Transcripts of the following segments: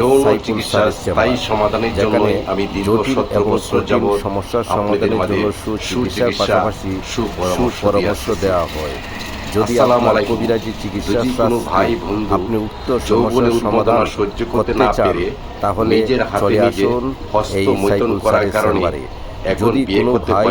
যৌন চিকিৎসার স্থায়ী সমাধানের জন্য আমি দীর্ঘ সতেরো বছর সমস্যার সমাধানের জন্য সুচিকিৎসার পাশাপাশি সুপরামর্শ দেওয়া হয়। যদি আপনার। কবিরাজি চিকিৎসার কোনো ভাই বন্ধু আপনি উক্ত যৌবনে সমস্যার সমাধান উন্মাদনা সহ্য করতে না পেরে তাহলে নিজের হাতে নিজে হস্ত এই করার কারণে যদি কোনো ভাই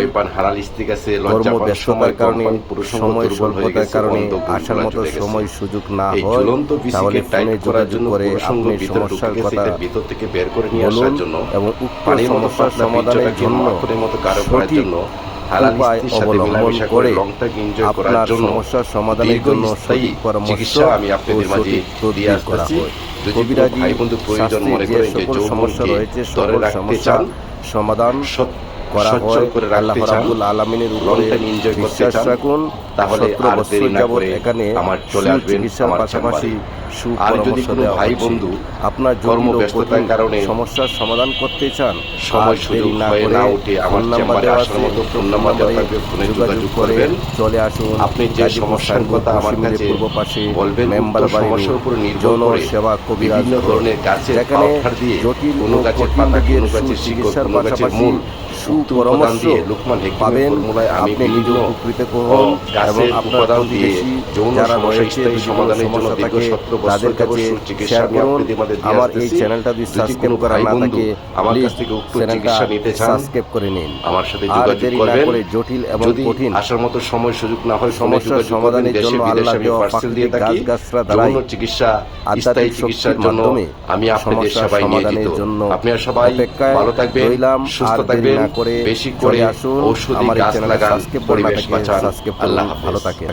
কর্ম ব্যস্ততার কারণে সময় স্বল্পতার কারণে আসার মতো সময় সুযোগ না হয় তাহলে ফোনে যোগাযোগ করে আপনি সমস্যার কথা ভিতর থেকে বের করে নিয়ে আসার জন্য এবং উক্ত সমস্যার সমাধানের জন্য সঠিক উপায় অবলম্বন করে আপনার সমস্যার সমাধানের জন্য সঠিক পরামর্শ আমি ও আপনাদের সঠিক তদবির করা হয়। কবিরাজি ভাই বন্ধু প্রয়োজন শাস্ত্রে যে সকল সমস্যা রয়েছে সকল সমস্যা সমাধান সৎ- করা হয় আল্লাহ রাব্বুল আলামিনের উপরে বিশ্বাস রাখুন তাহলে আর দেরি না করে এখানে আমার চলে আসবেন আমার পাশাপাশি। আর যদি কোনো ভাই বন্ধু আপনার জটিল ও কর্মব্যস্ততার কারণে সমস্যার সমাধান করতে চান সময় সুযোগ না করে না উঠে আমার চেম্বারে দেওয়া আসার মতো ফোন নাম্বার দেওয়া ফোনে যোগাযোগ করবেন। চলে আসুন আপনি যে সমস্যার কথা আমার কাছে পূর্ব পাশে বলবেন, মেম্বার সমস্যার উপর নির্ভর করে সেবা কবিরাজ বিভিন্ন ধরনের গাছের দিয়ে, জটিল কোনো গাছের পাতা, কোনো গাছের শিকড়, কোনো গাছের মূল, সুপরামর্শ উপাদান দিয়ে লুকমান হেকিমের পাবেন। আপনি নিজে উপকৃত করুন এবং আপনার প্রতিবেশী যারা রয়েছে সমাধানের জন্য দীর্ঘ থাকে তাদের কাছে শেয়ার করুন। আপনাদের মাঝে দিয়ে আমার এই চ্যানেলটা যদি যদি সাবস্ক্রাইব করা না থাকে আমার কাছ থেকে উক্ত চিকিৎসা নিতে চান, সাবস্ক্রাইব করে নিন। আমার সাথে যোগাযোগ করবেন। জটিল এবং কঠিন আসার মতো সময় সুযোগ না হয় সমস্যার সমাধানের জন্য আল্লাহ আমি দেওয়া পার্সেল দিয়ে থাকি। দ্বারাই চিকিৎসা স্থায়ী চিকিৎসার জন্য আমি আপনাদের সমাধানের নিয়োজিত। জন্য আপনারা সবাই ভালো থাকবেন রইলাম। সুস্থ থাকবেন। করে বেশি করে আসুন আমার গাছ লাগান সাবস্ক্রাইব করে পরিবেশ বাঁচান। আল্লাহ ভালো থাকে